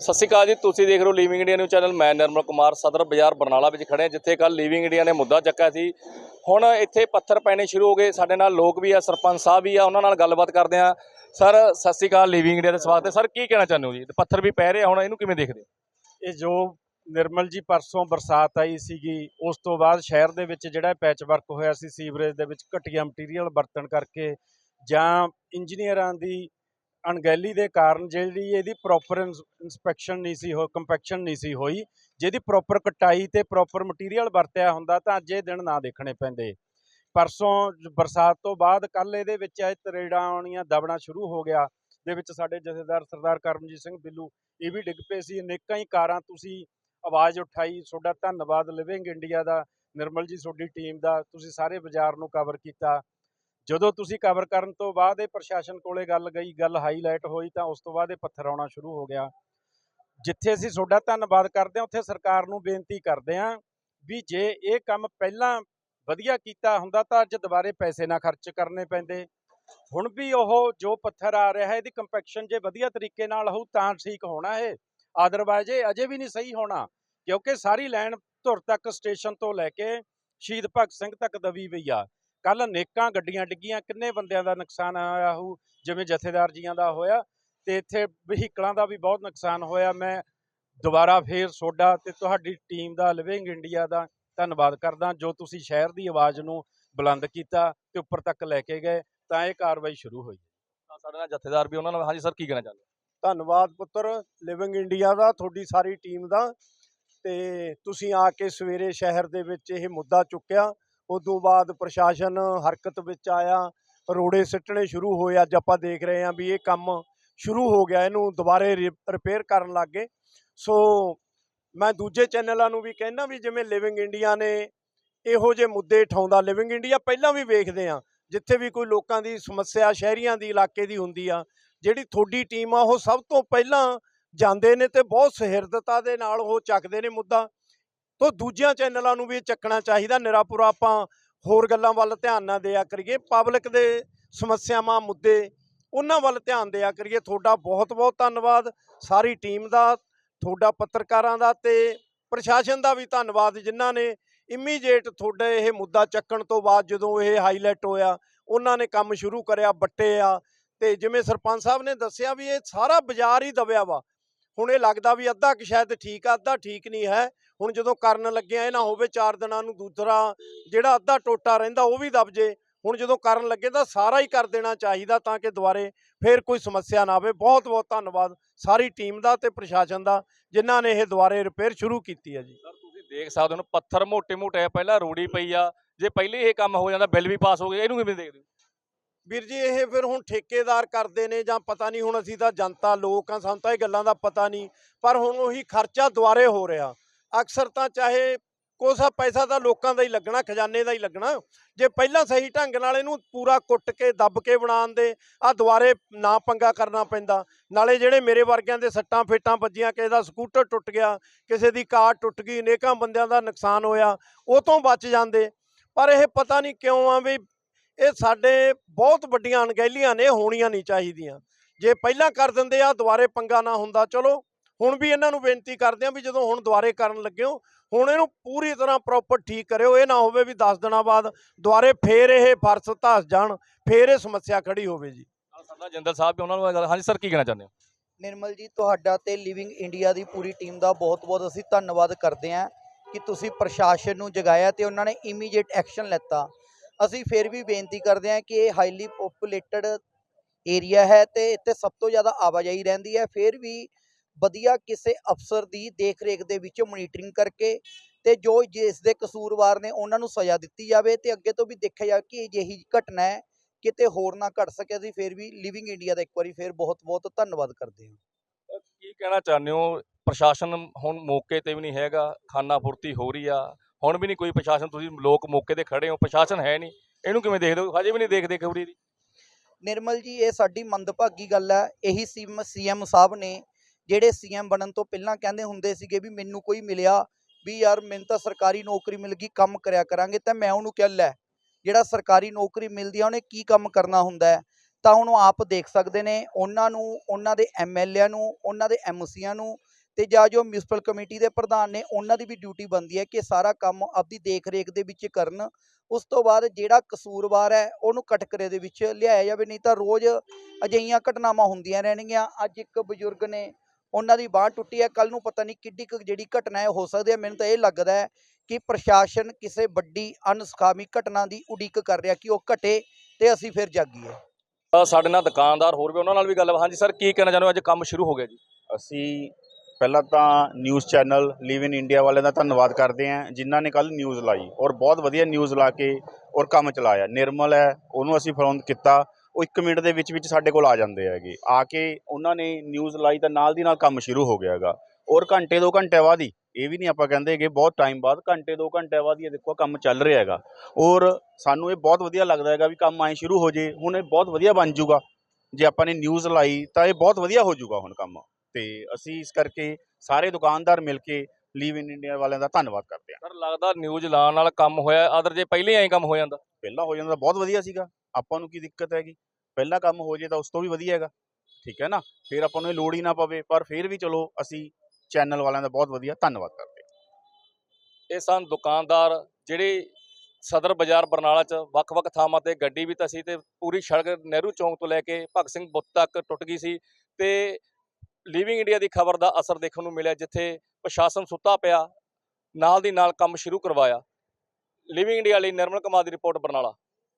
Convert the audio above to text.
ਸਤਿ ਸ਼੍ਰੀ ਅਕਾਲ ਜੀ, ਤੁਸੀਂ ਦੇਖ ਰਹੇ ਹੋ ਲਿਵਿੰਗ ਇੰਡੀਆ ਨਿਊਜ਼ ਚੈਨਲ ਮੈਂ ਨਿਰਮਲ ਕੁਮਾਰ, ਸਦਰ ਬਾਜ਼ਾਰ ਬਰਨਾਲਾ ਵਿੱਚ ਖੜੇ ਹਾਂ, ਜਿੱਥੇ ਕੱਲ ਲਿਵਿੰਗ ਇੰਡੀਆ ਨੇ ਮੁੱਦਾ ਚੱਕਿਆ ਸੀ। ਹੁਣ ਇੱਥੇ ਪੱਥਰ ਪੈਣੇ ਸ਼ੁਰੂ ਹੋ ਗਏ। ਸਾਡੇ ਨਾਲ ਲੋਕ ਵੀ ਆ, ਸਰਪੰਚ ਸਾਹਿਬ ਵੀ ਆ, ਉਹਨਾਂ ਨਾਲ ਗੱਲਬਾਤ ਕਰਦੇ ਆ ਸਰ, ਸਤਿ ਸ਼੍ਰੀ ਅਕਾਲ ਲਿਵਿੰਗ ਇੰਡੀਆ ਦੇ ਸਵਾਗਤ ਹੈ। ਸਰ, ਕੀ ਕਹਿਣਾ ਚਾਹੁੰਦੇ ਹੋ ਜੀ? ਤੇ ਪੱਥਰ ਵੀ ਪੈ ਰਹੇ ਹੁਣ ਇਹਨੂੰ ਕਿਵੇਂ ਦੇਖਦੇ ਇਹ ਜੋ ਨਿਰਮਲ ਜੀ ਪਰਸੋਂ ਬਰਸਾਤ ਆਈ ਸੀਗੀ, ਉਸ ਤੋਂ ਬਾਅਦ ਸ਼ਹਿਰ ਦੇ ਵਿੱਚ ਜਿਹੜਾ ਪੈਚ ਵਰਕ ਹੋਇਆ ਸੀ, ਸੀਵਰੇਜ ਦੇ ਵਿੱਚ ਘਟੀਆ ਮਟੀਰੀਅਲ ਵਰਤਣ ਕਰਕੇ ਜਾਂ ਇੰਜੀਨੀਅਰਾਂ ਦੀ ਅਣਗਹਿਲੀ ਦੇ ਕਾਰਨ ਜਿਹੜੀ ਇਹਦੀ ਪ੍ਰੋਪਰ ਇਨਸਪੈਕਸ਼ਨ ਨਹੀਂ ਸੀ ਹੋ ਕੰਪੈਕਸ਼ਨ ਨਹੀਂ ਸੀ ਹੋਈ, ਜਿਹਦੀ ਪ੍ਰੋਪਰ ਕਟਾਈ ਤੇ ਪ੍ਰੋਪਰ ਮਟੀਰੀਅਲ ਵਰਤਿਆ ਹੁੰਦਾ ਤਾਂ ਅੱਜ ਇਹ ਦਿਨ ਨਾ ਦੇਖਣੇ ਪੈਂਦੇ। ਪਰਸੋਂ ਬਰਸਾਤ ਤੋਂ ਬਾਅਦ ਕੱਲ ਇਹਦੇ ਵਿੱਚ ਇਹ ਤਰੇੜਾਂ ਆਉਣੀਆਂ, ਦਬਣਾ ਸ਼ੁਰੂ ਹੋ ਗਿਆ। ਦੇ ਵਿੱਚ ਸਾਡੇ ਜਥੇਦਾਰ ਸਰਦਾਰ ਕਰਮਜੀਤ ਸਿੰਘ ਬਿੱਲੂ, ਇਹ ਵੀ ਡਿੱਗ ਪਏ ਸੀ। ਅਨੇਕਾਂ ਹੀ ਕਾਰਾਂ ਤੁਸੀਂ ਆਵਾਜ਼ ਉਠਾਈ, ਤੁਹਾਡਾ ਧੰਨਵਾਦ ਲਿਵਿੰਗ ਇੰਡੀਆ ਦਾ, ਨਿਰਮਲ ਜੀ, ਤੁਹਾਡੀ ਟੀਮ ਦਾ, ਤੁਸੀਂ ਸਾਰੇ ਬਾਜ਼ਾਰ ਨੂੰ ਕਵਰ ਕੀਤਾ। ਜਦੋਂ ਤੁਸੀਂ ਕਵਰ ਕਰਨ ਤੋਂ ਬਾਅਦ ਇਹ ਪ੍ਰਸ਼ਾਸਨ ਕੋਲੇ ਗੱਲ ਗਈ, ਗੱਲ ਹਾਈਲਾਈਟ ਹੋਈ ਤਾਂ ਉਸ ਤੋਂ ਬਾਅਦ ਇਹ ਪੱਥਰ ਆਉਣਾ ਸ਼ੁਰੂ ਹੋ ਗਿਆ। ਜਿੱਥੇ ਅਸੀਂ ਤੁਹਾਡਾ ਧੰਨਵਾਦ ਕਰਦੇ ਹਾਂ, ਉੱਥੇ ਸਰਕਾਰ ਨੂੰ ਬੇਨਤੀ ਕਰਦੇ ਹਾਂ ਵੀ ਜੇ ਇਹ ਕੰਮ ਪਹਿਲਾਂ ਵਧੀਆ ਕੀਤਾ ਹੁੰਦਾ ਤਾਂ ਅੱਜ ਦੁਬਾਰੇ ਪੈਸੇ ਨਾ ਖਰਚ ਕਰਨੇ ਪੈਂਦੇ। ਹੁਣ ਵੀ ਉਹ ਜੋ ਪੱਥਰ ਆ ਰਿਹਾ ਹੈ, ਇਹਦੀ ਕੰਪੈਕਸ਼ਨ ਜੇ ਵਧੀਆ ਤਰੀਕੇ ਨਾਲ ਹੋਊ ਤਾਂ ਠੀਕ ਹੋਣਾ ਇਹ। ਆਦਰਵਾਇਜ਼ ਇਹ ਅਜੇ ਵੀ ਨਹੀਂ ਸਹੀ ਹੋਣਾ, ਕਿਉਂਕਿ ਸਾਰੀ ਲਾਈਨ ਧੁਰ ਤੱਕ ਸਟੇਸ਼ਨ ਤੋਂ ਲੈ ਕੇ ਸ਼ਹੀਦ ਭਗਤ ਸਿੰਘ ਤੱਕ ਦਬੀ ਪਈ ਆ। ਕੱਲ ਅਨੇਕਾਂ ਗੱਡੀਆਂ ਡਿੱਗੀਆਂ ਕਿੰਨੇ ਬੰਦਿਆਂ ਦਾ ਨੁਕਸਾਨ ਆਇਆ ਹੋਊ ਜਿਵੇਂ ਜਥੇਦਾਰ ਜੀਆਂ ਦਾ ਹੋਇਆ ਤੇ ਇੱਥੇ ਵਹੀਕਲਾਂ ਦਾ ਵੀ ਬਹੁਤ ਨੁਕਸਾਨ ਹੋਇਆ। ਮੈਂ ਦੁਬਾਰਾ ਫੇਰ ਸੋਡਾ ਤੇ ਤੁਹਾਡੀ ਟੀਮ ਦਾ ਲਿਵਿੰਗ ਇੰਡੀਆ ਦਾ ਧੰਨਵਾਦ ਕਰਦਾ ਜੋ ਤੁਸੀਂ ਸ਼ਹਿਰ ਦੀ ਆਵਾਜ਼ ਨੂੰ ਬੁਲੰਦ ਕੀਤਾ ਤੇ ਉੱਪਰ ਤੱਕ ਲੈ ਕੇ ਗਏ ਤਾਂ ਇਹ ਕਾਰਵਾਈ ਸ਼ੁਰੂ ਹੋਈ। ਤਾਂ ਸਾਡੇ ਨਾਲ ਜਥੇਦਾਰ ਵੀ ਉਹਨਾਂ ਨਾਲ ਹਾਂਜੀ ਸਰ ਕੀ ਕਹਿਣਾ ਚਾਹੁੰਦੇ ਹੋ? ਧੰਨਵਾਦ ਪੁੱਤਰ ਲਿਵਿੰਗ ਇੰਡੀਆ ਦਾ ਤੁਹਾਡੀ ਸਾਰੀ ਟੀਮ ਦਾ ਤੇ ਤੁਸੀਂ ਆ ਕੇ ਸਵੇਰੇ ਸ਼ਹਿਰ ਦੇ ਵਿੱਚ ਇਹ ਮੁੱਦਾ ਚੁੱਕਿਆ। ਉਦੋਂ ਬਾਅਦ ਪ੍ਰਸ਼ਾਸਨ ਹਰਕਤ ਵਿੱਚ ਆਇਆ, ਰੋੜੇ ਸਿੱਟਣੇ ਸ਼ੁਰੂ ਹੋਏ। ਅੱਜ ਆਪਾਂ ਦੇਖ ਰਹੇ ਹਾਂ ਵੀ ਇਹ ਕੰਮ ਸ਼ੁਰੂ ਹੋ ਗਿਆ, ਇਹਨੂੰ ਦੁਬਾਰੇ ਰਿਪੇਅਰ ਕਰਨ ਲੱਗ। ਗਏ ਸੋ ਮੈਂ ਦੂਜੇ ਚੈਨਲਾਂ ਨੂੰ ਵੀ ਕਹਿਣਾ ਵੀ ਜਿਵੇਂ ਲਿਵਿੰਗ ਇੰਡੀਆ ਨੇ ਇਹੋ ਜਿਹੇ ਮੁੱਦੇ ਉਠਾਉਂਦਾ। ਲਿਵਿੰਗ ਇੰਡੀਆ ਪਹਿਲਾਂ ਵੀ ਵੇਖਦੇ ਆ ਜਿੱਥੇ ਵੀ ਕੋਈ ਲੋਕਾਂ ਦੀ ਸਮੱਸਿਆ ਸ਼ਹਿਰੀਆਂ ਦੀ, ਇਲਾਕੇ ਦੀ ਹੁੰਦੀ ਆ, ਜਿਹੜੀ ਤੁਹਾਡੀ ਟੀਮ ਆ, ਉਹ ਸਭ ਤੋਂ ਪਹਿਲਾਂ ਜਾਂਦੇ ਨੇ ਤੇ ਬਹੁਤ ਸਹਿਰਦਤਾ ਦੇ ਨਾਲ ਉਹ ਚੱਕਦੇ ਨੇ ਮੁੱਦਾ। ਤੋਂ ਦੂਜਿਆਂ ਚੈਨਲਾਂ ਨੂੰ ਵੀ ਇਹ ਚੱਕਣਾ ਚਾਹੀਦਾ। ਨਿਰਾਪੁਰਾ ਆਪਾਂ ਹੋਰ ਗੱਲਾਂ ਵੱਲ ਧਿਆਨ ਨਾ ਦਿਆ ਕਰੀਏ। ਪਬਲਿਕ ਦੇ ਸਮੱਸਿਆਵਾਂ, ਮੁੱਦੇ ਉਹਨਾਂ ਵੱਲ ਧਿਆਨ ਦਿਆ ਕਰੀਏ। ਤੁਹਾਡਾ ਬਹੁਤ ਬਹੁਤ ਧੰਨਵਾਦ। ਸਾਰੀ ਟੀਮ ਦਾ, ਤੁਹਾਡਾ ਪੱਤਰਕਾਰਾਂ ਦਾ ਤੇ ਪ੍ਰਸ਼ਾਸਨ ਦਾ ਵੀ ਧੰਨਵਾਦ ਜਿਨ੍ਹਾਂ ਨੇ ਇਮੀਡੀਏਟ ਤੁਹਾਡੇ ਇਹ ਮੁੱਦਾ ਚੱਕਣ ਤੋਂ ਬਾਅਦ ਜਦੋਂ ਇਹ ਹਾਈਲਾਈਟ ਹੋਇਆ, ਉਹਨਾਂ ਨੇ ਕੰਮ ਸ਼ੁਰੂ ਕਰਿਆ ਬੱਟੇ ਆ। ਤੇ ਜਿਵੇਂ ਸਰਪੰਚ ਸਾਹਿਬ ਨੇ ਦੱਸਿਆ ਵੀ ਇਹ ਸਾਰਾ ਬਾਜ਼ਾਰ ਹੀ ਦਬਿਆ ਵਾ। ਹੁਣ ਇਹ ਲੱਗਦਾ ਵੀ ਅੱਧਾ ਕਿ ਸ਼ਾਇਦ ਠੀਕ ਆ, ਅੱਧਾ ਠੀਕ ਨਹੀਂ ਹੈ। ਹੁਣ ਜਦੋਂ ਕਰਨ ਲੱਗਿਆ ਇਹ ਨਾ ਹੋਵੇ ਚਾਰ ਦਿਨਾਂ ਨੂੰ ਦੂਸਰਾ ਜਿਹੜਾ ਅੱਧਾ ਟੋਟਾ ਰਹਿੰਦਾ ਉਹ ਵੀ ਦਬ ਜੇ। ਹੁਣ ਜਦੋਂ ਕਰਨ ਲੱਗੇ ਤਾਂ ਸਾਰਾ ਹੀ ਕਰ ਦੇਣਾ ਚਾਹੀਦਾ ਤਾਂ ਕਿ ਦੁਬਾਰੇ ਫੇਰ ਕੋਈ ਸਮੱਸਿਆ ਨਾ ਆਵੇ। ਬਹੁਤ ਬਹੁਤ ਧੰਨਵਾਦ ਸਾਰੀ ਟੀਮ ਦਾ ਤੇ ਪ੍ਰਸ਼ਾਸਨ ਦਾ ਜਿਨ੍ਹਾਂ ਨੇ ਇਹ ਦੁਬਾਰੇ ਰਿਪੇਅਰ ਸ਼ੁਰੂ ਕੀਤੀ ਹੈ ਜੀ। ਸਰ ਤੁਸੀਂ ਦੇਖ ਸਕਦੇ ਹੋ ਪੱਥਰ ਮੋਟੇ-ਮੋਟੇ ਆ ਪਹਿਲਾਂ ਰੋੜੀ ਪਈ ਆ। ਜੇ ਪਹਿਲੇ ਇਹ ਕੰਮ ਹੋ ਜਾਂਦਾ ਬਿੱਲ ਵੀ ਪਾਸ ਹੋ ਗਏ ਇਹਨੂੰ ਕਿਵੇਂ ਦੇਖਦੇ ਹੋ? ਵੀਰ ਜੀ ਇਹ ਫਿਰ ਹੁਣ ਠੇਕੇਦਾਰ ਕਰਦੇ ਨੇ ਜਾਂ ਪਤਾ ਨਹੀਂ ਹੁਣ ਅਸੀਂ ਤਾਂ ਜਨਤਾ ਲੋਕ ਆ ਸਾਨੂੰ ਤਾਂ ਇਹ ਗੱਲਾਂ ਦਾ ਪਤਾ ਨਹੀਂ। ਪਰ ਹੁਣ ਉਹੀ ਖਰਚਾ ਦੁਆਰੇ ਹੋ ਰਿਹਾ। ਅਕਸਰ ਤਾਂ ਚਾਹੇ ਕੋਸਾ ਪੈਸਾ ਤਾਂ ਲੋਕਾਂ ਦਾ ਹੀ ਲੱਗਣਾ, ਖਜ਼ਾਨੇ ਦਾ ਹੀ ਲੱਗਣਾ। ਜੇ ਪਹਿਲਾਂ ਸਹੀ ਢੰਗ ਨਾਲ ਇਹਨੂੰ ਪੂਰਾ ਕੁੱਟ ਕੇ, ਦੱਬ ਕੇ ਬਣਾਉਣ ਦੇ ਆ ਦੁਬਾਰੇ ਨਾ ਪੰਗਾ ਕਰਨਾ ਪੈਂਦਾ। ਨਾਲੇ ਜਿਹੜੇ ਮੇਰੇ ਵਰਗਿਆਂ ਦੇ ਸੱਟਾਂ ਫੇਟਾਂ ਵੱਜੀਆਂ, ਕਿਸੇ ਦਾ ਸਕੂਟਰ ਟੁੱਟ ਗਿਆ, ਕਿਸੇ ਦੀ ਕਾਰ ਟੁੱਟ ਗਈ ਅਨੇਕਾਂ ਬੰਦਿਆਂ ਦਾ ਨੁਕਸਾਨ ਹੋਇਆ, ਉਹ ਤੋਂ ਬਚ ਜਾਂਦੇ। ਪਰ ਇਹ ਪਤਾ ਨਹੀਂ ਕਿਉਂ ਆ ਵੀ ਇਹ ਸਾਡੇ ਬਹੁਤ ਵੱਡੀਆਂ ਅਣਗਹਿਲੀਆਂ ਨੇ, ਹੋਣੀਆਂ ਨਹੀਂ ਚਾਹੀਦੀਆਂ। ਜੇ ਪਹਿਲਾਂ ਕਰ ਦਿੰਦੇ ਆ ਦੁਬਾਰੇ ਪੰਗਾ ਨਾ ਹੁੰਦਾ, ਚਲੋ ਹੁਣ ਵੀ ਇਹਨਾਂ ਨੂੰ ਬੇਨਤੀ ਕਰਦੇ ਆ ਵੀ ਜਦੋਂ ਹੁਣ ਦੁਬਾਰੇ ਕਰਨ ਲੱਗਿਓ ਹੁਣ ਇਹਨੂੰ ਪੂਰੀ ਤਰ੍ਹਾਂ ਪ੍ਰੋਪਰ ਠੀਕ ਕਰਿਓ ਇਹ ਨਾ ਹੋਵੇ ਵੀ 10 ਦਿਨਾਂ ਬਾਅਦ ਦੁਬਾਰੇ ਫੇਰ ਇਹ ਫਰਸ ਧਸ ਜਾਣ ਫੇਰ ਇਹ ਸਮੱਸਿਆ ਖੜੀ ਹੋਵੇ ਜੀ। ਸਾਡਾ ਜਿੰਦਲ ਸਾਹਿਬ ਵੀ ਉਹਨਾਂ ਨੂੰ ਇਹ ਗੱਲ ਹਾਂਜੀ ਸਰ ਕੀ ਕਹਿਣਾ ਚਾਹੁੰਦੇ ਹੋ? ਨਿਰਮਲ ਜੀ ਤੁਹਾਡਾ ਤੇ ਲਿਵਿੰਗ ਇੰਡੀਆ ਦੀ ਪੂਰੀ ਟੀਮ ਦਾ ਬਹੁਤ-ਬਹੁਤ ਅਸੀਂ ਧੰਨਵਾਦ ਕਰਦੇ ਹਾਂ ਕਿ ਤੁਸੀਂ ਪ੍ਰਸ਼ਾਸਨ ਨੂੰ ਜਗਾਇਆ ਤੇ ਉਹਨਾਂ ਨੇ ਇਮੀਡੀਏਟ ਐਕਸ਼ਨ ਲੈਤਾ। ਅਸੀਂ ਫਿਰ ਵੀ ਬੇਨਤੀ ਕਰਦੇ ਹਾਂ ਕਿ ਇਹ ਹਾਈਲੀ ਪੋਪੂਲੇਟਡ ਏਰੀਆ ਹੈ ਤੇ ਇੱਥੇ ਸਭ ਤੋਂ ਜ਼ਿਆਦਾ ਆਵਾਜਾਈ ਰਹਿੰਦੀ ਹੈ ਫਿਰ ਵੀ ਵਧੀਆ ਕਿਸੇ ਅਫਸਰ ਦੀ ਦੇਖ-ਰੇਖ ਦੇ ਵਿੱਚ ਮੋਨੀਟਰਿੰਗ ਕਰਕੇ ਤੇ ਜੋ ਜਿਸ ਦੇ ਕਸੂਰਵਾਰ ਨੇ ਉਹਨਾਂ ਨੂੰ ਸਜ਼ਾ ਦਿੱਤੀ ਜਾਵੇ ਤੇ ਅੱਗੇ ਤੋਂ ਵੀ ਦੇਖਿਆ ਜਾਵੇ ਕਿ ਅਜਿਹੀ ਘਟਨਾ ਹੈ ਕਿਤੇ ਹੋਰ ਨਾ ਘਟ ਸਕੇ। ਅਸੀਂ ਫਿਰ ਵੀ ਲਿਵਿੰਗ ਇੰਡੀਆ ਦਾ ਇੱਕ ਵਾਰੀ ਫਿਰ ਬਹੁਤ-ਬਹੁਤ ਧੰਨਵਾਦ ਕਰਦੇ ਹਾਂ। ਕੀ ਕਹਿਣਾ ਚਾਹੁੰਦੇ ਹੋ? ਪ੍ਰਸ਼ਾਸਨ ਹੁਣ ਮੌਕੇ ਤੇ ਵੀ ਨਹੀਂ ਹੈਗਾ ਖਾਨਾ ਫੁਰਤੀ ਹੋ ਰਹੀ ਆ। ਹੁਣ ਵੀ ਨਹੀਂ ਕੋਈ ਪ੍ਰਸ਼ਾਸਨ ਤੁਸੀਂ ਲੋਕ ਮੌਕੇ ਤੇ ਖੜੇ ਹੋ ਪ੍ਰਸ਼ਾਸਨ ਹੈ ਨਹੀਂ। ਇਹਨੂੰ ਕਿਵੇਂ ਦੇਖਦੇ ਹੋ? ਹਜੇ ਵੀ ਨਹੀਂ ਦੇਖਦੇ ਖਬਰੀ ਦੀ। ਨਿਰਮਲ ਜੀ ਇਹ ਸਾਡੀ ਮੰਦਭਾਗੀ ਗੱਲ ਹੈ। ਇਹੀ ਸੀਐਮ ਸਾਹਿਬ ਨੇ ਜਿਹੜੇ ਸੀਐਮ ਬਣਨ ਤੋਂ ਪਹਿਲਾਂ ਕਹਿੰਦੇ ਹੁੰਦੇ ਸੀਗੇ ਵੀ ਮੈਨੂੰ ਕੋਈ ਮਿਲਿਆ ਵੀ ਯਾਰ ਮੈਨੂੰ ਤਾਂ ਸਰਕਾਰੀ ਨੌਕਰੀ ਮਿਲ ਗਈ, ਕੰਮ ਕਰਿਆ ਕਰਾਂਗੇ, ਤਾਂ ਮੈਂ ਉਹਨੂੰ ਕਿਹਾ, ਲੈ ਜਿਹੜਾ ਸਰਕਾਰੀ ਨੌਕਰੀ ਮਿਲਦੀ ਆ, ਉਹਨੇ ਕੀ ਕੰਮ ਕਰਨਾ ਹੁੰਦਾ ਹੈ? ਤਾਂ ਹੁਣ ਉਹ ਆਪ ਦੇਖ ਸਕਦੇ ਨੇ, ਉਹਨਾਂ ਨੂੰ, ਉਹਨਾਂ ਦੇ ਐਮਐਲਏ ਨੂੰ, ਉਹਨਾਂ ਦੇ ਐਮਸੀਆਂ ਨੂੰ ਤੇ ਜਾਂ ਜੋ ਮਿਊਨਿਸਪਲ ਕਮੇਟੀ ਦੇ ਪ੍ਰਧਾਨ ਨੇ, ਉਹਨਾਂ ਦੀ ਵੀ ਡਿਊਟੀ ਬਣਦੀ ਹੈ ਕਿ ਸਾਰਾ ਕੰਮ ਆਪਦੀ ਦੇਖ ਰੇਖ ਦੇ ਵਿੱਚ ਕਰਨ। ਉਸ ਤੋਂ ਬਾਅਦ ਜਿਹੜਾ ਕਸੂਰਵਾਰ ਹੈ, ਉਹਨੂੰ ਕਟਕਰੇ ਦੇ ਵਿੱਚ ਲਿਆਇਆ ਜਾਵੇ, ਨਹੀਂ ਤਾਂ ਰੋਜ਼ ਅਜਿਹੀਆਂ ਘਟਨਾਵਾਂ ਹੁੰਦੀਆਂ ਰਹਿਣਗੀਆਂ। ਅੱਜ ਇੱਕ ਬਜ਼ੁਰਗ ਨੇ ਉਹਨਾਂ ਦੀ ਬਾਂਹ ਟੁੱਟੀ ਹੈ। ਕੱਲ ਨੂੰ ਪਤਾ ਨਹੀਂ ਕਿੱਡੀ ਕੁ ਜਿਹੜੀ ਘਟਨਾ ਹੈ ਹੋ ਸਕਦੀ ਹੈ। ਮੈਨੂੰ ਤਾਂ ਇਹ ਲੱਗਦਾ ਹੈ ਕਿ ਪ੍ਰਸ਼ਾਸਨ ਕਿਸੇ ਵੱਡੀ ਅਨਸਖਾਮੀ ਘਟਨਾ ਦੀ ਉਡੀਕ ਕਰ ਰਿਹਾ ਕਿ ਉਹ ਘਟੇ ਤੇ ਅਸੀਂ ਫਿਰ ਜਾਗੀਏ। ਸਾਡੇ ਨਾਲ ਦੁਕਾਨਦਾਰ ਹੋਰ ਵੀ ਉਹਨਾਂ ਨਾਲ ਵੀ ਗੱਲ ਹਾਂਜੀ ਸਰ ਕੀ ਕਹਿਣਾ ਚਾਹੁੰਦੇ ਹੋ? ਅੱਜ ਕੰਮ ਸ਼ੁਰੂ ਹੋ ਗਿਆ ਜੀ। ਅਸੀਂ ਪਹਿਲਾਂ ਤਾਂ news channel live in India ਵਾਲਿਆਂ ਦਾ ਧੰਨਵਾਦ ਕਰਦੇ ਹਾਂ ਜਿਨ੍ਹਾਂ ਨੇ ਕੱਲ ਨਿਊਜ਼ ਲਾਈ ਔਰ ਬਹੁਤ ਵਧੀਆ ਨਿਊਜ਼ ਲਾ ਕੇ ਔਰ ਕੰਮ ਚਲਾਇਆ। ਨਿਰਮਲ ਹੈ ਉਹਨੂੰ ਅਸੀਂ ਫੋਨ ਕੀਤਾ। ਉਹ 1 ਮਿੰਟ ਦੇ ਵਿੱਚ ਵਿੱਚ ਸਾਡੇ ਕੋਲ ਆ ਜਾਂਦੇ ਹੈਗੇ। ਆ ਕੇ ਉਹਨਾਂ ਨੇ ਨਿਊਜ਼ ਲਾਈ ਤਾਂ ਨਾਲ ਦੀ ਨਾਲ ਕੰਮ ਸ਼ੁਰੂ ਹੋ ਗਿਆ ਹੈਗਾ। ਔਰ ਘੰਟੇ 2 ਘੰਟੇ ਬਾਅਦ ਹੀ ਇਹ ਵੀ ਨਹੀਂ ਆਪਾਂ ਕਹਿੰਦੇ ਹੈਗੇ ਬਹੁਤ ਟਾਈਮ ਬਾਅਦ ਘੰਟੇ 2 ਘੰਟੇ ਬਾਅਦ ਹੀ ਇਹ ਦੇਖੋ ਕੰਮ ਚੱਲ ਰਿਹਾ ਹੈਗਾ। ਔਰ ਸਾਨੂੰ ਇਹ ਬਹੁਤ ਵਧੀਆ ਲੱਗਦਾ ਹੈਗਾ ਵੀ ਕੰਮ ਆਏ ਸ਼ੁਰੂ ਹੋ ਜੇ ਹੁਣ ਇਹ ਬਹੁਤ ਵਧੀਆ ਬਣ ਜਾਊਗਾ ਜੇ ਆਪਾਂ ਨੇ ਨਿਊਜ਼ ਲਾਈ ਤਾਂ ਇਹ ਬਹੁਤ ਵਧੀਆ ਹੋ ਜਾਊਗਾ ਹੁਣ ਕੰਮ। ਤੇ ਅਸੀਂ ਇਸ ਕਰਕੇ ਸਾਰੇ ਦੁਕਾਨਦਾਰ ਮਿਲ ਕੇ ਲੀਵ ਇਨ ਇੰਡੀਆ ਵਾਲਿਆਂ ਦਾ ਧੰਨਵਾਦ ਕਰਦੇ ਹਾਂ। ਸਰ ਲੱਗਦਾ ਨਿਊਜ਼ ਲਾਉਣ ਨਾਲ ਕੰਮ ਹੋਇਆ ਅਦਰ ਜੇ ਪਹਿਲੇ ਐਂ ਕੰਮ ਹੋ ਜਾਂਦਾ। ਪਹਿਲਾਂ ਹੋ ਜਾਂਦਾ ਬਹੁਤ ਵਧੀਆ ਸੀਗਾ। ਆਪਾਂ ਨੂੰ ਕੀ ਦਿੱਕਤ ਹੈਗੀ? ਪਹਿਲਾਂ ਕੰਮ ਹੋ ਜੇ ਤਾਂ ਉਸ ਤੋਂ ਵੀ ਵਧੀਆ ਹੈਗਾ। ਠੀਕ ਹੈ ਨਾ? ਫਿਰ ਆਪਾਂ ਨੂੰ ਇਹ ਲੋੜ ਹੀ ਨਾ ਪਵੇ, ਪਰ ਫਿਰ ਵੀ ਚਲੋ ਅਸੀਂ ਚੈਨਲ ਵਾਲਿਆਂ ਦਾ ਬਹੁਤ ਵਧੀਆ ਧੰਨਵਾਦ ਕਰਦੇ ਇਹ ਸਨ ਦੁਕਾਨਦਾਰ ਜਿਹੜੇ ਸਦਰ ਬਾਜ਼ਾਰ ਬਰਨਾਲਾ 'ਚ ਵੱਖ-ਵੱਖ ਥਾਵਾਂ ਤੇ ਗੱਡੀ ਵੀ ਤਾਂ ਸੀ ਤੇ ਪੂਰੀ ਸੜਕ ਨਹਿਰੂ ਚੌਂਕ ਤੋਂ ਲੈ ਕੇ ਭਗਤ ਸਿੰਘ ਬੁੱਤ ਤੱਕ ਟੁੱਟ ਗਈ ਸੀ ਤੇ ਲਿਵਿੰਗ ਇੰਡੀਆ ਦੀ ਖਬਰ ਦਾ ਅਸਰ ਦੇਖਣ ਨੂੰ ਮਿਲਿਆ ਜਿੱਥੇ ਪ੍ਰਸ਼ਾਸਨ ਸੁੱਤਾ ਪਿਆ, ਨਾਲ ਦੀ ਨਾਲ ਕੰਮ ਸ਼ੁਰੂ ਕਰਵਾਇਆ। ਲਿਵਿੰਗ ਇੰਡੀਆ ਲਈ ਨਿਰਮਲ ਕੁਮਾਰ ਦੀ ਰਿਪੋਰਟ ਬਰਨਾਲਾ।